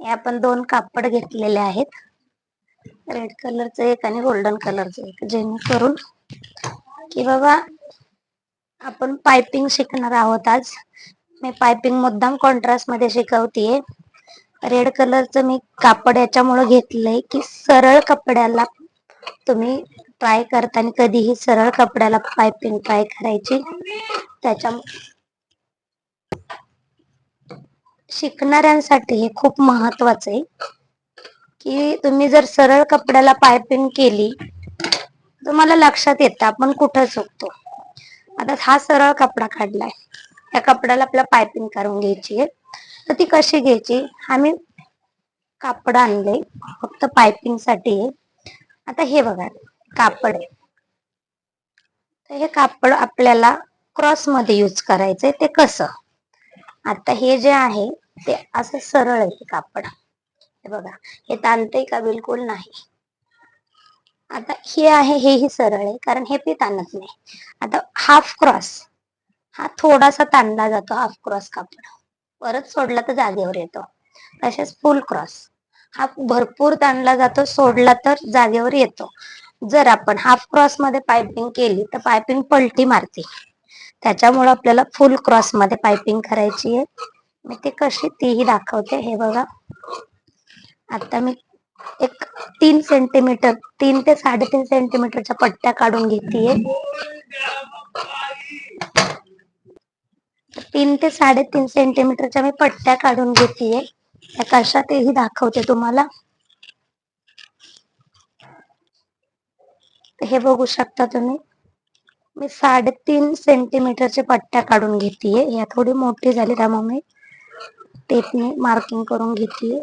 हे आपण दोन कापड घेतलेले आहेत. रेड कलरचं एक आणि गोल्डन कलरचं एक. जेणेकरून की बाबा आपण पायपिंग शिकणार आहोत आज. मी पायपिंग मुद्दाम कॉन्ट्रास्टमध्ये शिकवतीये. रेड कलरचं मी कापड याच्यामुळे घेतलंय की सरळ कपड्याला तुम्ही ट्राय करताना कधीही सरळ कपड्याला पायपिंग ट्राय करायची. त्याच्या शिकणाऱ्यांसाठी हे खूप महत्वाचं आहे. की तुम्ही जर सरळ कपड्याला पायपिंग केली तुम्हाला लक्षात येतं आपण कुठं चुकतो. आता हा सरळ कपडा काढलाय. या कपड्याला आपल्याला पायपिंग करून घ्यायची आहे. तर ती कशी घ्यायची? आम्ही कापड आणले फक्त पायपिंगसाठी आहे. आता हे बघा कापड आहे. तर हे कापड आपल्याला क्रॉसमध्ये यूज करायचंय ते कसं? आता हे जे आहे ते असं सरळ आहे कापड. हे बघा हे ताणतंय का बिलकुल नाही. आता हे आहे हेही सरळ आहे कारण हे पी ताणत नाही. आता हाफ क्रॉस हा थोडासा ताणला जातो हाफ क्रॉस कापड. परत सोडला तर जागेवर येतो. तसेच फुल क्रॉस हा भरपूर ताणला जातो सोडला तर जागेवर येतो. जर आपण हाफ क्रॉसमध्ये पायपिंग केली तर पायपिंग पलटी मारते. त्याच्यामुळे आपल्याला फुल क्रॉसमध्ये पायपिंग करायची आहे. मी ते कशी तीही दाखवते हे बघा. आता मी एक तीन सेंटीमीटर तीन ते साडेतीन सेंटीमीटरच्या पट्ट्या काढून घेतीये. तीन ते साडेतीन सेंटीमीटरच्या मी पट्ट्या काढून घेतीये. त्या कशा तेही दाखवते तुम्हाला. हे बघू शकता तुम्ही. मी साडेतीन सेंटीमीटरच्या पट्ट्या काढून घेतीये. या थोडी मोठी झाली त्यामुळे. मी टेपने मार्किंग करून घेतली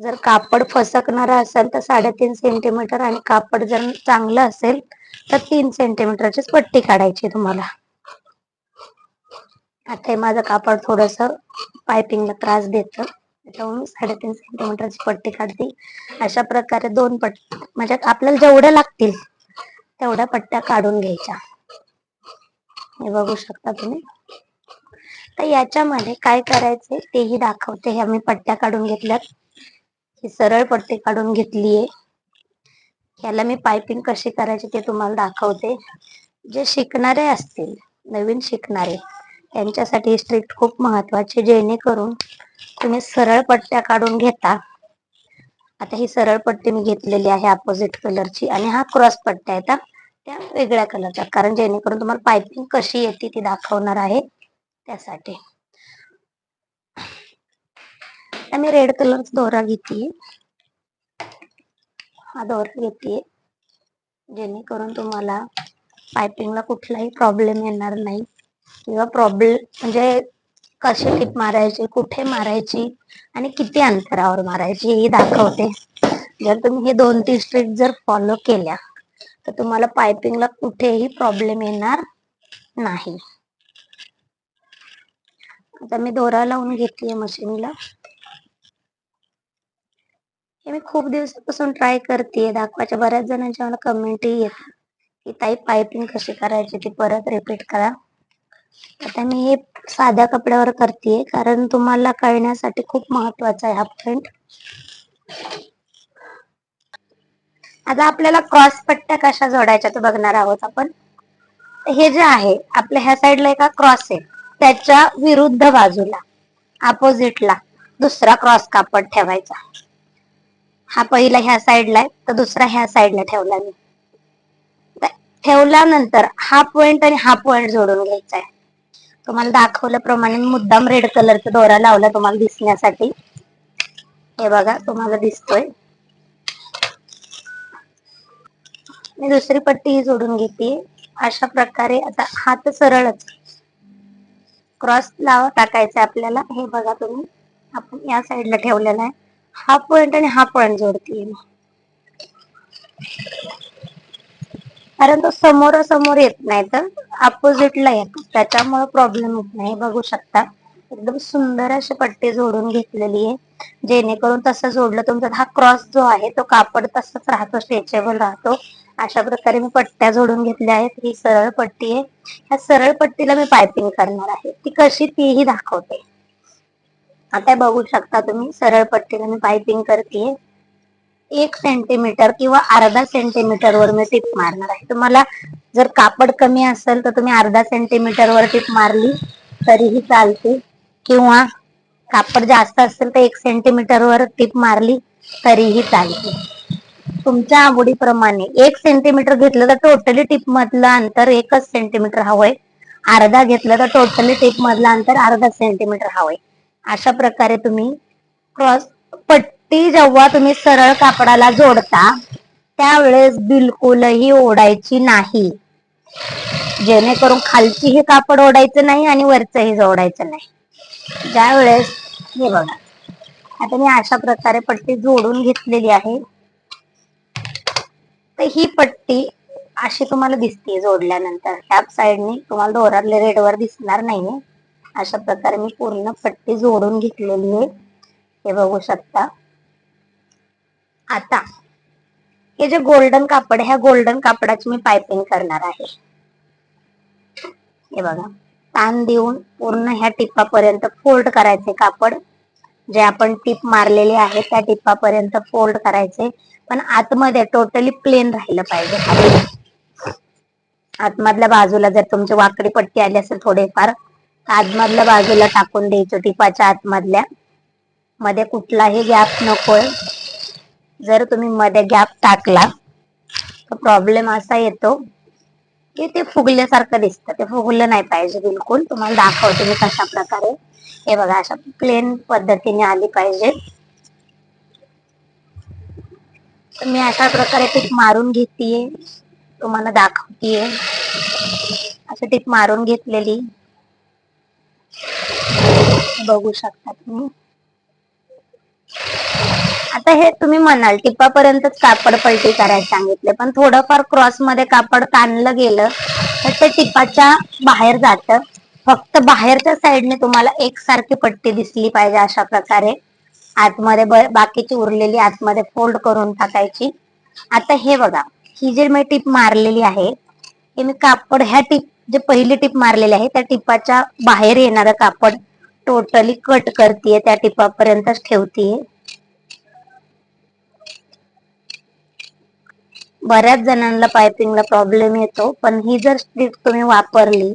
जर कापड फसकणारा असेल तर साडेतीन सेंटीमीटर आणि कापड जर चांगलं असेल तर तीन सेंटीमीटरचीच पट्टी काढायची तुम्हाला. आता हे माझं कापड थोडस पायपिंगला त्रास देत. त्याच्यामुळे साडेतीन सेंटीमीटरची पट्टी काढते. अशा प्रकारे दोन पट्टी म्हणजे आपल्याला जेवढ्या लागतील तेवढ्या पट्ट्या काढून घ्यायच्या. हे बघू शकता तुम्ही. तर याच्यामध्ये काय करायचे तेही दाखवते. हे आम्ही पट्ट्या काढून घेतल्यात. ही सरळ पट्टी काढून घेतलीये. याला मी पायपिंग कशी करायची ते तुम्हाला दाखवते. जे शिकणारे असतील नवीन शिकणारे त्यांच्यासाठी स्ट्रिक्ट खूप महत्त्वाचे जेणेकरून तुम्ही सरळ पट्ट्या काढून घेता. आता ही सरळ पट्टी मी घेतलेली आहे अपोजिट कलरची आणि हा क्रॉस पट्ट्या आहेत त्या वेगळ्या कलरच्या कारण जेणेकरून तुम्हाला पायपिंग कशी येते ती दाखवणार आहे. त्यासाठी. मी रेड कलरचा दोरा घेते हा दोरा घेते जेणेकरून तुम्हाला पायपिंगला कुठलाही प्रॉब्लेम येणार नाही. किंवा प्रॉब्लेम म्हणजे कशी टिप मारायची कुठे मारायची आणि किती अंतरावर मारायची ही दाखवते. जर तुम्ही हे दोन तीन स्ट्रीट जर फॉलो केल्या तर तुम्हाला पायपिंगला कुठेही प्रॉब्लेम येणार नाही. आता मी दोरा लावून घेतलीये मशीनला. हे मी खूप दिवसापासून ट्राय करते दाखवायच्या बऱ्याच जणांच्या मला कमेंटही येतात की ताई पायपिंग कशी करायची ती परत रिपीट करा. आता मी हे साध्या कपड्यावर करते कारण तुम्हाला कळण्यासाठी खूप महत्वाचं आहे हा पॉइंट आता आपल्याला क्रॉस पट्ट्या कशा जोडायच्या ते बघणार आहोत आपण. हे जे आहे आपल्या ह्या साईडला एका क्रॉस आहे. त्याच्या विरुद्ध बाजूला अपोजिटला दुसरा क्रॉस कापड ठेवायचा. हा पहिला ह्या साईडला आहे तर दुसरा ह्या साईडला ठेवला मी. ठेवल्यानंतर हा पॉइंट आणि हा पॉइंट जोडून घ्यायचा आहे. तुम्हाला दाखवल्याप्रमाणे मुद्दाम रेड कलरचा दोरा लावला तुम्हाला दिसण्यासाठी. हे बघा तुम्हाला दिसतोय. मी दुसरी पट्टी ही जोडून घेते. अशा प्रकारे आता हात सरळच क्रॉस लावा टाकायचा आपल्याला. हे बघा तुम्ही. आपण या साईडला ठेवलेला आहे. हा पॉइंट आणि हा पॉइंट जोडते कारण तो समोरासमोर येत नाही तर अपोजिटला येतो. त्याच्यामुळे प्रॉब्लेम होत नाही. बघू शकता. एकदम सुंदर अशी पट्टी जोडून घेतलेली आहे. जेणेकरून तसं जोडलं तुमचा हा क्रॉस जो आहे तो कापड तसंच राहतो स्ट्रेचेबल राहतो. अशा प्रकारे मी पट्ट्या जोडून घेतल्या आहेत. ही सरळ पट्टी आहे. ह्या सरळ पट्टीला मी पायपिंग करणार आहे. ती कशी तीही दाखवते. आता बघू शकता तुम्ही सरळ पट्टीला मी पायपिंग करते. एक सेंटीमीटर किंवा अर्धा सेंटीमीटर वर मी टिप मारणार आहे. तुम्हाला जर कापड कमी असेल तर तुम्ही अर्धा सेंटीमीटर वर टिप मारली तरीही चालते. किंवा कापड जास्त असेल तर एक सेंटीमीटर वर टिप मारली तरीही चालते. तुमच्या आवडीप्रमाणे एक सेंटीमीटर घेतलं तर टोटली टिप मधलं अंतर एकच सेंटीमीटर हवंय. अर्धा घेतलं तर टोटली टिप मधलं अंतर अर्धा सेंटीमीटर हवंय. अशा प्रकारे तुम्ही क्रॉस पट्टी जेव्हा तुम्ही सरळ कापडाला जोडता त्यावेळेस बिलकुलही ओढायची नाही. जेणेकरून खालचीही कापड ओढायचं नाही आणि वरचंही जोडायचं नाही. ज्यावेळेस हे बघा. आता मी अशा प्रकारे पट्टी जोडून घेतलेली आहे. तर ही पट्टी अशी तुम्हाला दिसते जोडल्यानंतर. ह्या साईडने तुम्हाला दोरातले रेडवर दिसणार नाहीये. अशा प्रकारे मी पूर्ण पट्टी जोडून घेतलेली आहे. हे बघू शकता. आता हे जे गोल्डन कापड ह्या गोल्डन कापडाची मी पायपिंग करणार आहे. हे बघा. ताण देऊन पूर्ण ह्या टिपापर्यंत फोल्ड करायचे कापड. जे आपण टिप मारलेले आहे त्या टिपापर्यंत फोल्ड करायचे. पण आतमध्ये टोटली प्लेन राहिलं पाहिजे. आतमधल्या बाजूला जर तुमची वाकडी पट्टी आली असेल थोडेफार आतमधल्या बाजूला टाकून द्यायचो टिपाच्या आतमधल्या. मध्ये कुठलाही गॅप नकोय. जर तुम्ही मध्ये गॅप टाकला तर प्रॉब्लेम असा येतो की ते फुगल्यासारखं दिसतं. ते फुगलं नाही पाहिजे बिलकुल. तुम्हाला दाखवते मी कशा प्रकारे हे बघा अशा प्लेन पद्धतीने आली पाहिजे. तर मी अशा प्रकारे टीप मारून घेतीये. तुम्हाला दाखवतीये. असं टीप मारून घेतलेली. बघू शकता तुम्ही. आता हे तुम्ही म्हणाल टिपापर्यंतच कापड पलटी करायला सांगितले पण थोडंफार क्रॉसमध्ये कापड ताणलं गेलं तर ते टिपाच्या बाहेर जात. फक्त बाहेरच्या साईडने तुम्हाला एकसारखी पट्टी दिसली पाहिजे अशा प्रकारे. आतमध्ये बाकीची उरलेली आतमध्ये फोल्ड करून टाकायची. आता हे बघा ही जी मी टीप मारलेली आहे हे मी कापड ह्या टीप जे पहिली टीप मारलेली आहे त्या टिपाच्या बाहेर येणारं कापड टोटली कट करते त्या टिपापर्यंतच ठेवतीये. बऱ्याच जणांना पायपिंगला प्रॉब्लेम येतो पण ही जर स्ट्रीप तुम्ही वापरली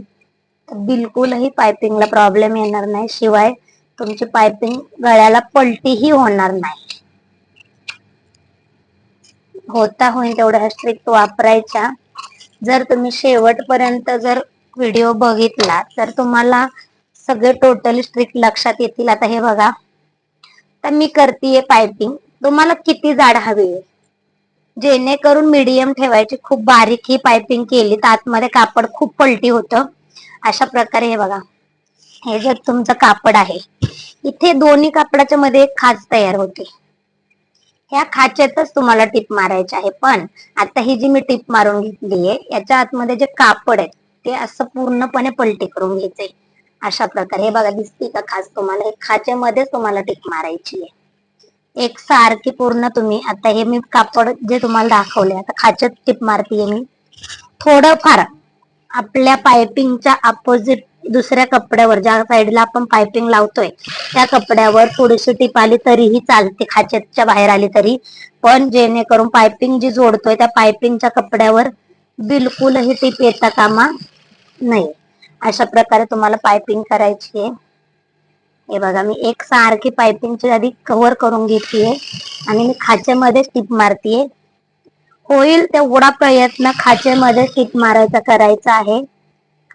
तर बिलकुलही पायपिंगला प्रॉब्लेम येणार नाही. शिवाय तुमची पायपिंग गळ्याला पलटीही होणार नाही. होता होईल तेवढ्या स्ट्रिक्ट वापरायच्या जर तुम्ही शेवटपर्यंत जर व्हिडिओ बघितला तर तुम्हाला सगळे टोटली स्ट्रिक्ट लक्षात येतील. आता हे बघा. तर मी करतेय पायपिंग. तुम्हाला किती जाड हवी आहे? जेणेकरून मीडियम ठेवायची खूप बारीक ही पायपिंग केली तर आतमध्ये कापड खूप पलटी होतं. अशा प्रकारे हे बघा. हे जे तुमचं कापड आहे इथे दोन्ही कापडाच्या मध्ये एक खाच तयार होते. ह्या खाच्यातच तुम्हाला टिप मारायची आहे पण आता ही जी मी टिप मारून घेतली आहे याच्या आतमध्ये जे कापड आहे ते असं पूर्णपणे पलटी करून घ्यायचंय अशा प्रकारे हे बघा दिसते का खास तुम्हाला? हे खाच्यामध्येच तुम्हाला टिप मारायची आहे. एक सारखी पूर्ण तुम्ही आता हे मी कापड जे तुम्हाला दाखवले आता खाच्यात टिप मारतीये मी. थोडंफार आपल्या पायपिंगच्या अपोजिट दुसऱ्या कपड्यावर ज्या साईडला आपण पायपिंग लावतोय त्या कपड्यावर थोडीशी टीप आली तरीही चालते खाचेच्या बाहेर आली तरी. पण जेणेकरून पायपिंग जी जोडतोय त्या पायपिंगच्या कपड्यावर बिलकुलही टीप येता कामा नाही अशा प्रकारे तुम्हाला पायपिंग करायची आहे. हे बघा मी एक सारखी पायपिंगची आधी कव्हर करून घेतलीये आणि मी खाचेमध्ये टीप मारतीये. होईल तेवढा प्रयत्न खाचेमध्ये टीप मारायचा करायचा आहे.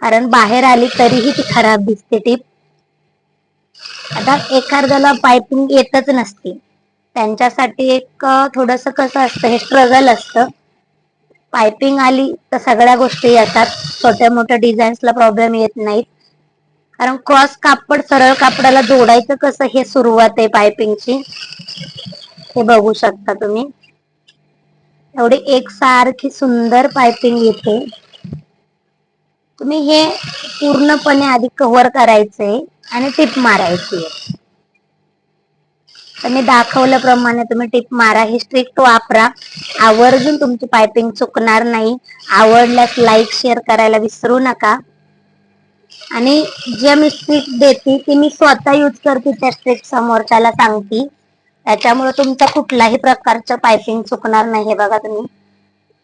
कारण बाहेर आली तरीही ती खराब दिसते टीप आता एखाद्याला पायपिंग येतच नसते. त्यांच्यासाठी एक थोडस कसं असतं हे स्ट्रगल असतं. पायपिंग आली तर सगळ्या गोष्टी येतात. छोट्या मोठ्या डिझाईन्सला प्रॉब्लेम येत नाहीत. कारण क्रॉस कापड सरळ कापडाला जोडायचं कसं हे सुरुवात आहे पायपिंगची हे बघू शकता तुम्ही. एवढी एक सारखी सुंदर पायपिंग येते तुम्ही हे पूर्णपणे आधी कव्हर करायचंय आणि टिप मारायची तर मी दाखवल्याप्रमाणे तुम्ही टिप मारा ही स्ट्रिक्ट वापरा. आवर्जून तुमची पायपिंग चुकणार नाही. आवडल्यास लाईक शेअर करायला विसरू नका. आणि जे मी स्ट्रिक देते ती मी स्वतः यूज करते त्या स्ट्रिक समोरच्याला सांगते. त्याच्यामुळे तुमचा कुठलाही प्रकारचं पायपिंग चुकणार नाही हे बघा तुम्ही.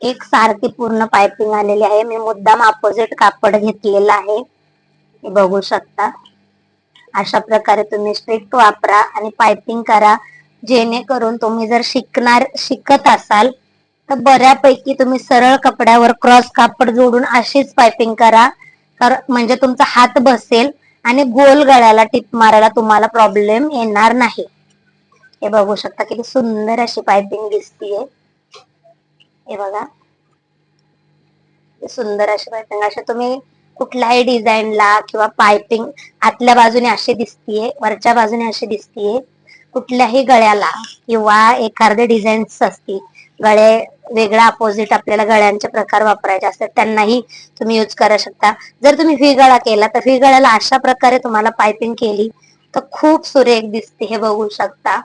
एक सारखी पूर्ण पायपिंग आलेली आहे. मी मुद्दाम अपोजिट कापड घेतलेला आहे. हे बघू शकता. अशा प्रकारे तुम्ही स्ट्रिक्ट वापरा आणि पायपिंग करा. जेणेकरून तुम्ही जर शिकणार शिकत असाल तर बऱ्यापैकी तुम्ही सरळ कपड्यावर क्रॉस कापड जोडून अशीच पायपिंग करा. तर म्हणजे तुमचा हात बसेल आणि गोल गळ्याला टिप मारायला तुम्हाला प्रॉब्लेम येणार नाही. हे बघू शकता किती सुंदर अशी पायपिंग दिसतीये. हे बघा. सुंदर अशी पायपिंग अशा तुम्ही कुठल्याही डिझाईनला किंवा पायपिंग आतल्या बाजूने अशी दिसतीये वरच्या बाजूने अशी दिसतीये कुठल्याही गळ्याला किंवा एखादे डिझाईन्स असतील गळे वेगळा अपोजिट आपल्याला गळ्यांचे प्रकार वापरायचे असतात त्यांनाही तुम्ही यूज करू शकता. जर तुम्ही व्ही गळा केला तर व्ही गळ्याला अशा प्रकारे तुम्हाला पायपिंग केली तर खूप सुरेख दिसते हे बघू शकता.